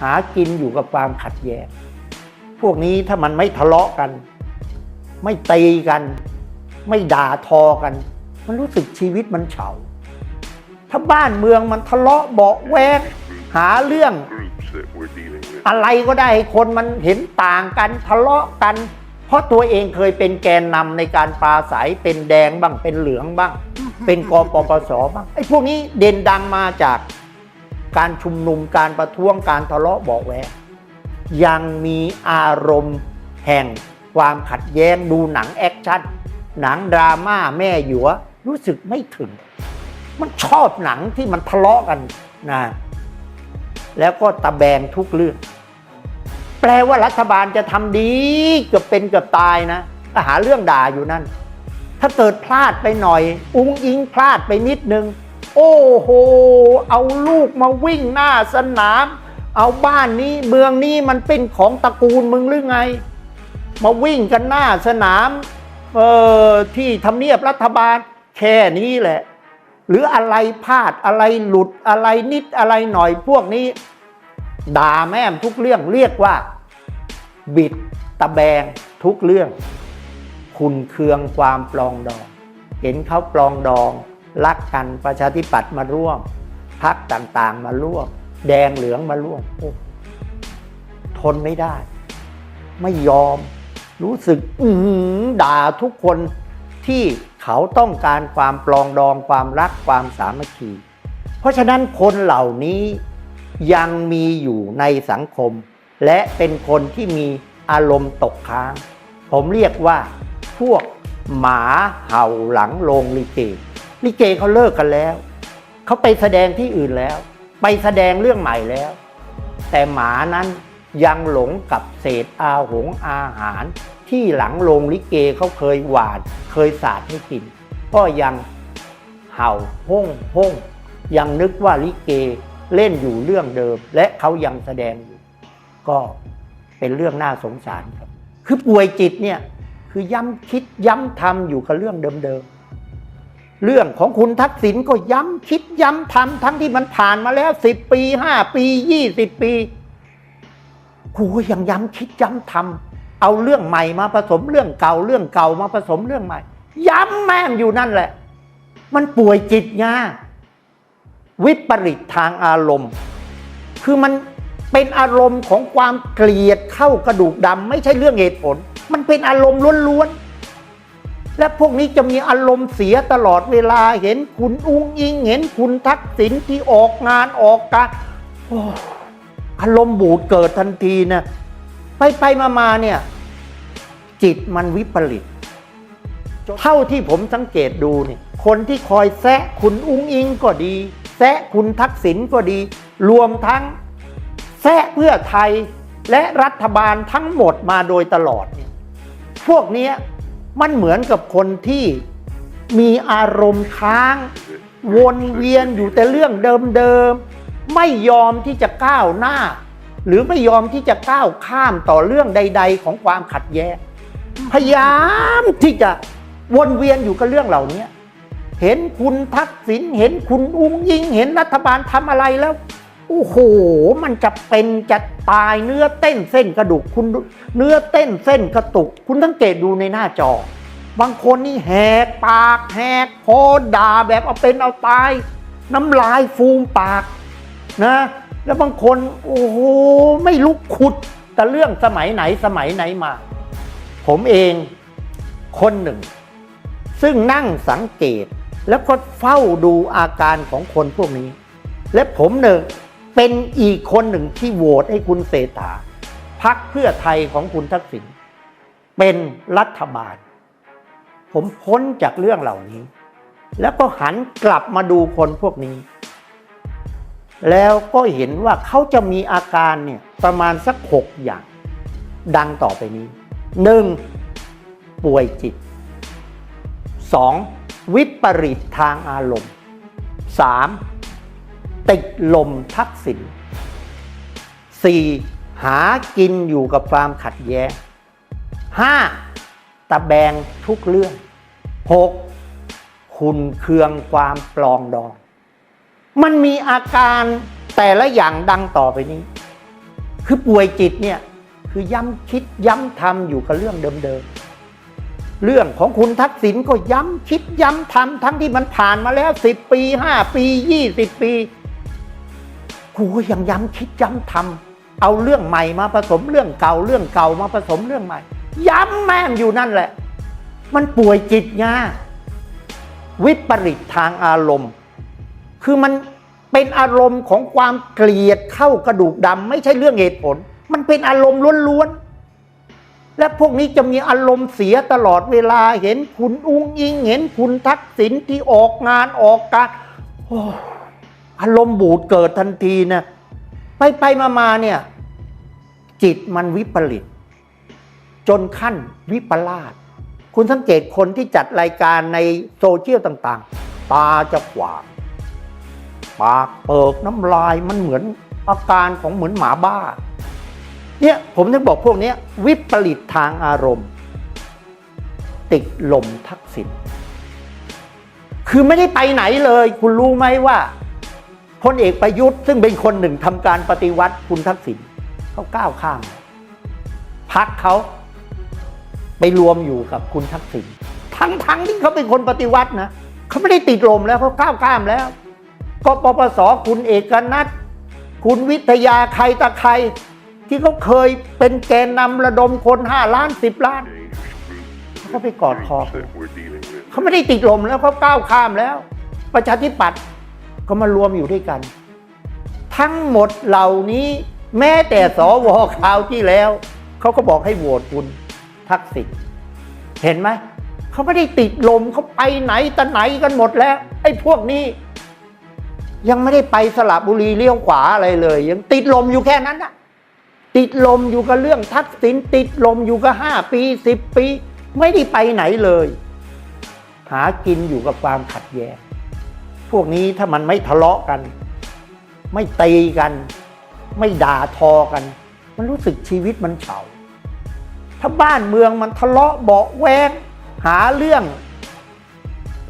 หากินอยู่กับความขัดแย้งพวกนี้ถ้ามันไม่ทะเลาะกัน ไม่ตีกัน ไม่ด่าทอกัน มันรู้สึกชีวิตมันเฉา ถ้าบ้านเมืองมันทะเลาะเบาแวก หาเรื่อง อะไรก็ได้คนมันเห็นต่างกันทะเลาะกัน เพราะตัวเองเคยเป็นแกนนำในการปราศัยเป็นแดงบ้างเป็นเหลืองบ้าง เป็นกปปสบ้างไอ้พวกนี้เด่นดังมาจาก การชุมนุมการประท้วงการทะเลาะเบาะแวกยังมีอารมณ์แห่งความขัดแย้งดูหนังแอคชั่นหนังดราม่าแม่หยวรู้สึกไม่ถึง มันชอบหนังที่มันทะเลาะกันนะแล้วก็ตะแบงทุกเรื่อง แปลว่ารัฐบาลจะทำดีเกือบเป็นเกือบตายนะหาเรื่องด่าอยู่นั่น ถ้าเกิดพลาดไปหน่อย อุ้งอิงพลาดไปนิดนึง โอ้โห เอาลูกมาวิ่งหน้าสนาม เอาบ้านนี้เมืองนี้มันเป็นของตระกูลมึงหรือไง มาวิ่งกันหน้าสนามเออที่ทำเนียบรัฐบาลแค่นี้แหละ หรืออะไรพลาดอะไรหลุดอะไรนิดอะไรหน่อยพวกนี้ ด่าแม่มทุกเรื่องเรียกว่า บิดตะแบงทุกเรื่อง คุณเคืองความปลองดอง เห็นเขาปลองดอง รักกันประชาธิปัตย์มาร่วมพักต่างๆ มาร่วม แดงเหลืองมาร่วมทนไม่ได้ ไม่ยอม รู้สึกอืด่าทุกคนที่เขาต้องการความปลองดองความรักความสามัคคี เพราะฉะนั้นคนเหล่านี้ยังมีอยู่ในสังคม และเป็นคนที่มีอารมณ์ตกค้าง ผมเรียกว่าพวกหมาเห่าหลังโรงลิเก ลิเกเขาเลิกกันแล้ว เขาไปแสดงที่อื่นแล้ว ไปแสดงเรื่องใหม่แล้ว แต่หมานั้นยังหลงกับเศษอาหงอาหาร ที่หลังโรงลิเกเขาเคยหวานเคยสาดให้กิน ก็ยังเห่าห้งห้งยังนึกว่าลิเกเล่นอยู่เรื่องเดิม และเขายังแสดงอยู่ ก็เป็นเรื่องน่าสงสารครับ คือป่วยจิตเนี่ย คือย้ำคิดย้ำทำอยู่กับเรื่องเดิมๆ เรื่องของคุณทักษิณก็ย้ำคิดย้ำทำทั้งที่มันผ่านมาแล้วสิบปีห้าปียี่สิบปีกูก็ยังย้ำคิดย้ำทำเอาเรื่องใหม่มาผสมเรื่องเก่าเรื่องเก่ามาผสมเรื่องใหม่ ย้ำแม่งอยู่นั่นแหละ มันป่วยจิตไงวิปริตทางอารมณ์ คือมันเป็นอารมณ์ของความเกลียดเข้ากระดูกดำไม่ใช่เรื่องเหตุผล มันเป็นอารมณ์ล้วนๆ และพวกนี้จะมีอารมณ์เสียตลอดเวลาเห็นคุณอุ้งอิง เห็นคุณทักษิณที่ออกงานออกการอารมณ์บูดเกิดทันทีนะไปไปมามาเนี่ย จิตมันวิปริตเท่าที่ผมสังเกตดูเนี่ยคนที่คอยแซะคุณอุ้งอิงก็ดี แซะคุณทักษิณก็ดี รวมทั้งแซะเพื่อไทยและรัฐบาลทั้งหมดมาโดยตลอดเนี่ยพวกเนี้ย มันเหมือนกับคนที่มีอารมณ์ค้าง วนเวียนอยู่แต่เรื่องเดิมๆ ไม่ยอมที่จะก้าวหน้า หรือไม่ยอมที่จะก้าวข้ามต่อเรื่องใด ๆ ของความขัดแย้งพยายามที่จะวนเวียนอยู่กับเรื่องเหล่านี้เห็นคุณทักษิณเห็นคุณอุ้งยิง เห็นรัฐบาลทำอะไรแล้ว โอ้โห มันจะเป็นจะตายเนื้อเต้นเส้นกระดูกคุณเนื้อเต้นเส้นกระตุก คุณสังเกตดูในหน้าจอ บางคนนี่แหกปากแหกคอด่าแบบเอาเป็นเอาตาย น้ำลายฟูมปากนะ แล้วบางคนโอ้โหไม่ลุกขุด แต่เรื่องสมัยไหนสมัยไหนมา ผมเองคนหนึ่ง ซึ่งนั่งสังเกตแล้วก็เฝ้าดูอาการของคนพวกนี้ และผมหนึ่ง เป็นอีกคนหนึ่งที่โหวตให้คุณเศรษฐาพักเพื่อไทยของคุณทักษิณเป็นรัฐบาล ผมพ้นจากเรื่องเหล่านี้ แล้วก็หันกลับมาดูคนพวกนี้ แล้วก็เห็นว่าเขาจะมีอาการเนี่ยประมาณสักหกอย่าง ดังต่อไปนี้หนึ่งป่วยจิตสองวิปริตทางอารมณ์สาม ติดลมทักษิณสี่หากินอยู่กับความขัดแย้งห้าตะแบงทุกเรื่องหกคุณเคืองความปลองดอง มันมีอาการแต่ละอย่างดังต่อไปนี้ คือป่วยจิตเนี่ยคือย้ำคิดย้ำทำอยู่กับเรื่องเดิมๆ เรื่องของคุณทักษิณก็ย้ำคิดย้ำทำทั้งที่มันผ่านมาแล้วสิบปีห้าปียี่สิบปี กูก็ยังย้ำคิดย้ำทำเอาเรื่องใหม่มาผสมเรื่องเก่าเรื่องเก่ามาผสมเรื่องใหม่ ย้ำแม่งอยู่นั่นแหละ มันป่วยจิตไงวิปริตทางอารมณ์ คือมันเป็นอารมณ์ของความเกลียดเข้ากระดูกดำไม่ใช่เรื่องเหตุผล มันเป็นอารมณ์ล้วนๆ และพวกนี้จะมีอารมณ์เสียตลอดเวลาเห็นคุณอุ้งอิง เห็นคุณทักษิณที่ออกงานออกการโอ้ อารมณ์บูดเกิดทันทีนะไปไปมามาเนี่ย จิตมันวิปริต จนขั้นวิปลาสคุณสังเกตคนที่จัดรายการในโซเชียลต่างๆ ตาจะขวางปากเปิกน้ำลายมันเหมือนอาการของเหมือนหมาบ้า เนี่ยผมถึงบอกพวกนี้วิปริตทางอารมณ์ ติดลมทักษิณคือไม่ได้ไปไหนเลย คุณรู้ไหมว่า พลเอกประยุทธ์ซึ่งเป็นคนหนึ่งทำการปฏิวัติคุณทักษิณเขาก้าวข้ามพักเขาไปรวมอยู่กับคุณทักษิณทั้งๆที่เขาเป็นคนปฏิวัตินะเขาไม่ได้ติดลมแล้วเขาก้าวข้ามแล้วกปปสคุณเอกนัทคุณวิทยาใครตะใครที่เขาเคยเป็นแกนนำระดมคนห้าล้านสิบล้านเขาไปกอดคอเขาไม่ได้ติดลมแล้วเขาก้าวข้ามแล้ว ประชาธิปัตย์ ก็มารวมอยู่ด้วยกัน ทั้งหมดเหล่านี้แม้แต่สวคราวที่แล้ว เขาก็บอกให้โหวตคุณทักษิณเห็นไหมเขาไม่ได้ติดลมเขาไปไหนแต่ไหนกันหมดแล้ว ไอ้พวกนี้ ยังไม่ได้ไปสระบุรีเลี้ยวขวาอะไรเลย ยังติดลมอยู่แค่นั้นนะติดลมอยู่กับเรื่องทักษิณติดลมอยู่กับห้าปีสิบปี ไม่ได้ไปไหนเลย หากินอยู่กับความขัดแย้ง พวกนี้ถ้ามันไม่ทะเลาะกัน ไม่ตีกัน ไม่ด่าทอกัน มันรู้สึกชีวิตมันเฉาถ้าบ้านเมืองมันทะเลาะเบาแวงหาเรื่อง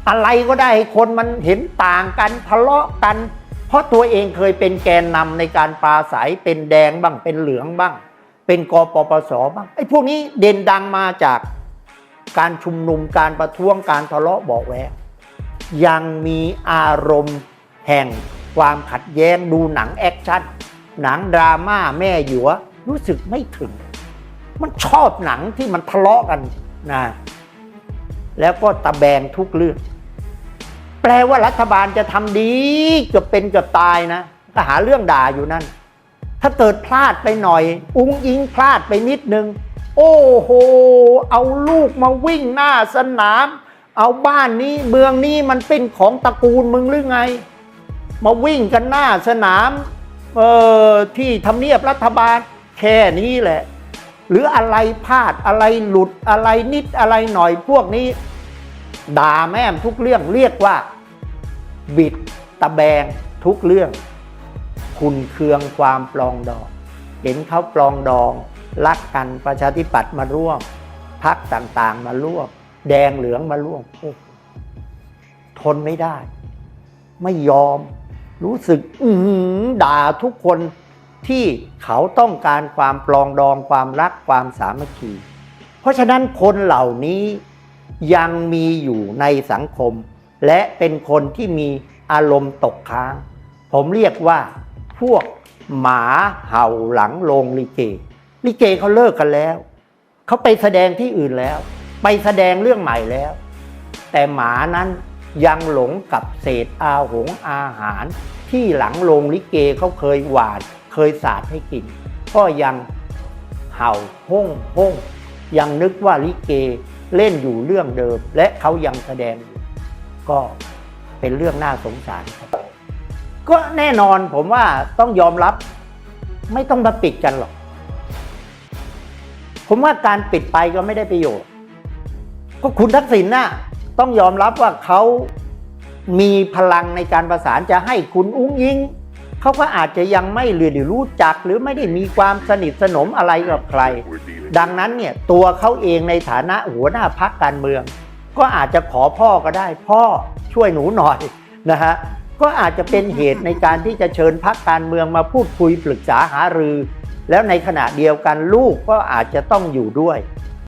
อะไรก็ได้ให้คนมันเห็นต่างกันทะเลาะกัน เพราะตัวเองเคยเป็นแกนนำในการปราศัยเป็นแดงบ้างเป็นเหลืองบ้าง เป็นกปปสบ้างไอ้พวกนี้เด่นดังมาจากการชุมนุมการประท้วงการทะเลาะเบาแวง ยังมีอารมณ์แห่งความขัดแย้งดูหนังแอคชั่นหนังดราม่าแม่หยวรู้สึกไม่ถึง มันชอบหนังที่มันทะเลาะกันนะแล้วก็ตะแบงทุกเรื่อง แปลว่ารัฐบาลจะทำดีเกือบเป็นเกือบตายนะก็หาเรื่องด่าอยู่นั่น ถ้าเกิดพลาดไปหน่อย อุ้งอิงพลาดไปนิดนึง โอ้โห เอาลูกมาวิ่งหน้าสนาม เอาบ้านนี้เมืองนี้มันเป็นของตระกูลมึงหรือไง มาวิ่งกันหน้าสนามเออที่ทำเนียบรัฐบาลแค่นี้แหละ หรืออะไรพลาดอะไรหลุดอะไรนิดอะไรหน่อยพวกนี้ ด่าแม่มทุกเรื่องเรียกว่า บิดตะแบงทุกเรื่อง คุณเคืองความปลองดอง เห็นเขาปลองดอง รักกันประชาธิปัตย์มาร่วมพักต่างๆมาร่วม แดงเหลืองมาร่วมทนไม่ได้ ไม่ยอม รู้สึกอืด่าทุกคนที่เขาต้องการความปลองดองความรักความสามัคคี เพราะฉะนั้นคนเหล่านี้ยังมีอยู่ในสังคม และเป็นคนที่มีอารมณ์ตกค้าง ผมเรียกว่า พวกหมาเห่าหลังโรงลิเก ลิเกเขาเลิกกันแล้ว เขาไปแสดงที่อื่นแล้ว ไปแสดงเรื่องใหม่แล้ว แต่หมานั้นยังหลงกับเศษอาหงอาหาร ที่หลังโรงลิเกเขาเคยหวานเคยสาดให้กิน ก็ยังเห่าห้งห้งยังนึกว่าลิเกเล่นอยู่เรื่องเดิม และเขายังแสดงอยู่ก็เป็นเรื่องน่าสงสารครับก็แน่นอนผมว่าต้องยอมรับ ไม่ต้องมาปิดกันหรอก ผมว่าการปิดไปก็ไม่ได้ประโยชน์ ก็คุณทักษิณน่ะต้องยอมรับว่าเขามีพลังในการประสานจะให้คุณอุ้งยิงเขาก็อาจจะยังไม่เรียนหรือรู้จักหรือไม่ได้มีความสนิทสนมอะไรกับใคร ดังนั้นเนี่ยตัวเขาเองในฐานะหัวหน้าพักการเมือง ก็อาจจะขอพ่อก็ได้ พ่อช่วยหนูหน่อยนะฮะก็อาจจะเป็นเหตุในการที่จะเชิญพักการเมืองมาพูดคุยปรึกษาหารือ แล้วในขณะเดียวกันลูกก็อาจจะต้องอยู่ด้วย